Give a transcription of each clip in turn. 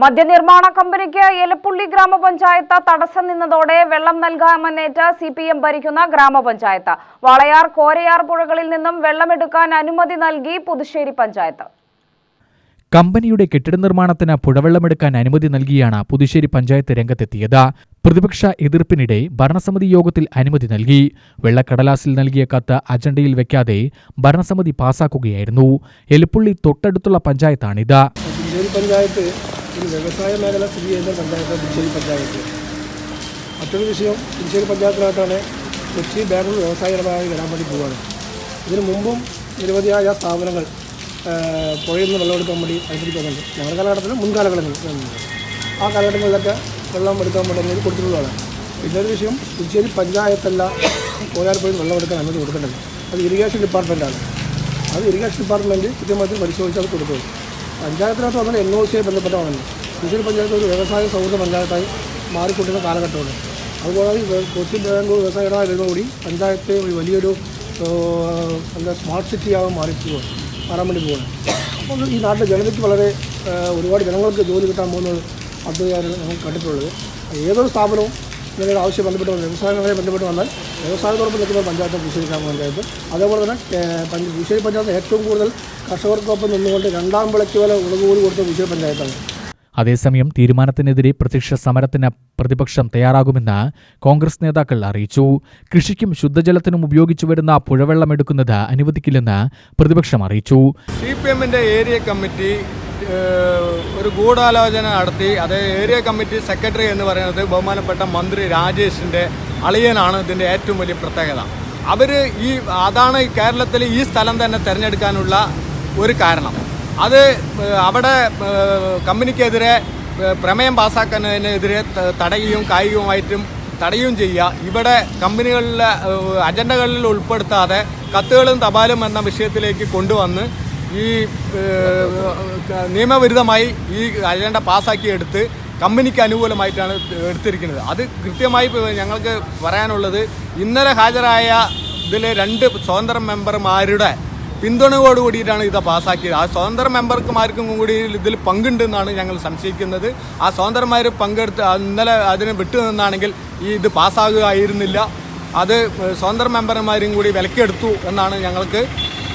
മദ്യനിർമ്മാണ കമ്പനിക്ക് എലപ്പുള്ളി ഗ്രാമപഞ്ചായത്ത് തടസ്സം നിന്നതോടെ വെള്ളം നൽകാമെന്നേറ്റ് സി പി എം ഭരിക്കുന്ന ഗ്രാമപഞ്ചായത്ത്. വളയാർ കോരയാർ പുഴകളിൽ നിന്നും വെള്ളമെടുക്കാൻ അനുമതി നൽകി പുതുശ്ശേരി പഞ്ചായത്ത്. കമ്പനിയുടെ കെട്ടിട നിർമ്മാണത്തിന് പുഴവെള്ളമെടുക്കാൻ അനുമതി നൽകിയാണ് പുതുശ്ശേരി പഞ്ചായത്ത് രംഗത്തെത്തിയത്. പ്രതിപക്ഷ എതിർപ്പിനിടെ ഭരണസമിതി യോഗത്തിൽ അനുമതി നൽകി. വെള്ളക്കടലാസിൽ നൽകിയ കത്ത് അജണ്ടയിൽ വെക്കാതെ ഭരണസമിതി പാസാക്കുകയായിരുന്നു. എലുപ്പുള്ളി തൊട്ടടുത്തുള്ള പഞ്ചായത്താണിത്. പഞ്ചായത്ത് ഒരു വ്യവസായ മേഖല സ്ഥിതി ചെയ്യുന്ന പഞ്ചായത്ത് പുതുശ്ശേരി പഞ്ചായത്ത്. മറ്റൊരു വിഷയം പുതുശ്ശേരി പഞ്ചായത്തിനകത്താണ് കൊച്ചി ബാംഗ്ലൂർ വ്യവസായപരമായി വരാൻ വേണ്ടി പോവുകയാണ് ഇതിനു മുമ്പും നിരവധിയായ സ്ഥാപനങ്ങൾ പുഴയിൽ നിന്ന് വെള്ളമെടുക്കാൻ വേണ്ടി അനുസരിക്കുന്നുണ്ട് ഞങ്ങളുടെ കാലഘട്ടത്തിൽ മുൻകാലഘട്ടങ്ങളിൽ. ആ കാലഘട്ടങ്ങളിലൊക്കെ വെള്ളം എടുക്കാൻ വേണ്ടി കൊടുത്തിട്ടുള്ളതാണ്. പിന്നെ ഒരു വിഷയം പുതുശ്ശേരി പഞ്ചായത്തല്ല കോലാർപ്പുഴയിൽ വെള്ളം എടുക്കാൻ അനുമതി കൊടുക്കേണ്ടത്. അത് ഇറിഗേഷൻ ഡിപ്പാർട്ട്മെന്റാണ് അത് ഇറിഗേഷൻ ഡിപ്പാർട്ട്മെന്റ് കൃത്യമായിട്ട് പരിശോധിച്ച് അത് പഞ്ചായത്തിനകത്ത് വന്നാൽ എൻ ഒ സിയെ ബന്ധപ്പെട്ടതാണ് തൃശ്ശൂർ പഞ്ചായത്ത് ഒരു വ്യവസായ സൗഹൃദ പഞ്ചായത്തായി മാറിക്കൊണ്ടിരുന്ന കാലഘട്ടമാണ്. അതുപോലെ കൊച്ചി ബാംഗ്ലൂർ വ്യവസായ വരുന്നതോടുകൂടി പഞ്ചായത്ത് ഒരു വലിയൊരു എന്താ സ്മാർട്ട് സിറ്റിയാകാൻ മാറി പോവുകയാണ്. മാറാൻ വേണ്ടി പോകുന്നത് അപ്പോൾ ഈ നാട്ടിലെ ജനതയ്ക്ക് വളരെ ഒരുപാട് ജനങ്ങൾക്ക് ജോലി കിട്ടാൻ പോകുന്നത് പദ്ധതിയാണ് നമുക്ക് കണ്ടിട്ടുള്ളത്. ഏതൊരു സ്ഥാപനവും ഇങ്ങനെയൊരു ആവശ്യം ബന്ധപ്പെട്ട് വ്യവസായങ്ങളെ ബന്ധപ്പെട്ട് വന്നാൽ വ്യവസായത്തോടൊപ്പം നിൽക്കുന്ന പഞ്ചായത്ത് പുതുശ്ശേരി ഗ്രാമപഞ്ചായത്ത് അതേപോലെ തന്നെ പുതുശ്ശേരി പഞ്ചായത്ത് ഏറ്റവും കൂടുതൽ കർഷകർക്കൊപ്പം നിന്നുകൊണ്ട് രണ്ടാം വിളയ്ക്ക് വില ഉളകുകൂടി കൊടുത്ത പുതുശ്ശേരി പഞ്ചായത്താണ്. അതേസമയം തീരുമാനത്തിനെതിരെ പ്രത്യക്ഷ സമരത്തിന് പ്രതിപക്ഷം തയ്യാറാകുമെന്ന് കോൺഗ്രസ് നേതാക്കൾ അറിയിച്ചു. കൃഷിക്കും ശുദ്ധജലത്തിനും ഉപയോഗിച്ചു വരുന്ന പുഴവെള്ളം എടുക്കുന്നത് അനുവദിക്കില്ലെന്ന് പ്രതിപക്ഷം അറിയിച്ചു. സി പി എമ്മിന്റെ ഏരിയ കമ്മിറ്റി ഒരു ഗൂഢാലോചന നടത്തി അത് ഏരിയ കമ്മിറ്റി സെക്രട്ടറി എന്ന് പറയുന്നത് ബഹുമാനപ്പെട്ട മന്ത്രി രാജേഷിന്റെ അളിയനാണ് ഇതിന്റെ ഏറ്റവും വലിയ പ്രത്യേകത. അവർ ഈ അതാണ് കേരളത്തിൽ ഈ സ്ഥലം തന്നെ തിരഞ്ഞെടുക്കാനുള്ള ഒരു കാരണം. അത് അവിടെ കമ്പനിക്കെതിരെ പ്രമേയം പാസ്സാക്കുന്നതിനെതിരെ തടയുകയും കായികവുമായിട്ടും തടയുകയും ചെയ്യുക. ഇവിടെ കമ്പനികളിലെ അജണ്ടകളിൽ ഉൾപ്പെടുത്താതെ കത്തുകളും തപാലും എന്ന വിഷയത്തിലേക്ക് കൊണ്ടുവന്ന് ഈ നിയമവിരുദ്ധമായി ഈ അജണ്ട പാസ്സാക്കി എടുത്ത് കമ്പനിക്ക് അനുകൂലമായിട്ടാണ് എടുത്തിരിക്കുന്നത്. അത് കൃത്യമായി ഞങ്ങൾക്ക് പറയാനുള്ളത് ഇന്നലെ ഹാജരായ ഇതിൽ രണ്ട് സ്വതന്ത്ര മെമ്പർമാരുടെ പിന്തുണയോട് കൂടിയിട്ടാണ് ഇത് പാസ്സാക്കിയത്. ആ സ്വതന്ത്ര മെമ്പർമാർക്കും കൂടി ഇതിൽ പങ്കുണ്ടെന്നാണ് ഞങ്ങൾ സംശയിക്കുന്നത്. ആ സ്വതന്ത്രന്മാർ പങ്കെടുത്ത് ഇന്നലെ അതിന് വിട്ടുനിന്നാണെങ്കിൽ ഈ ഇത് പാസ്സാകുകയായിരുന്നില്ല. അത് സ്വതന്ത്ര മെമ്പർമാരും കൂടി വിലക്കെടുത്തു എന്നാണ് ഞങ്ങൾക്ക്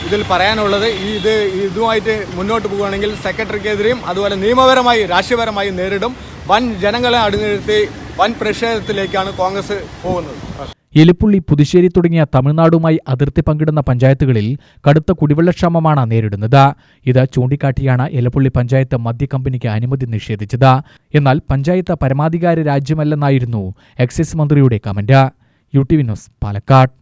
ഇതിൽ പറയാനുള്ളത് ഈ ഇത് ഇതുമായിട്ട് മുന്നോട്ട് പോകുകയാണെങ്കിൽ സെക്രട്ടറിക്കെതിരെയും അതുപോലെ നിയമപരമായി രാഷ്ട്രീയപരമായി നേരിടും. വൻ ജനങ്ങളെ അടിനിർത്തി വൻ പ്രതിഷേധത്തിലേക്കാണ് കോൺഗ്രസ് പോകുന്നത്. എലിപ്പുള്ളി പുതുശ്ശേരി തുടങ്ങിയ തമിഴ്നാടുമായി അതിർത്തി പങ്കിടുന്ന പഞ്ചായത്തുകളിൽ കടുത്ത കുടിവെള്ളക്ഷാമമാണ് നേരിടുന്നത്. ഇത് ചൂണ്ടിക്കാട്ടിയാണ് എലപ്പുള്ളി പഞ്ചായത്ത് മദ്യ കമ്പനിക്ക് അനുമതി നിഷേധിച്ചത്. എന്നാൽ പഞ്ചായത്ത് പരമാധികാര രാജ്യമല്ലെന്നായിരുന്നു എക്സൈസ് മന്ത്രിയുടെ comment. U T V news Palakkad.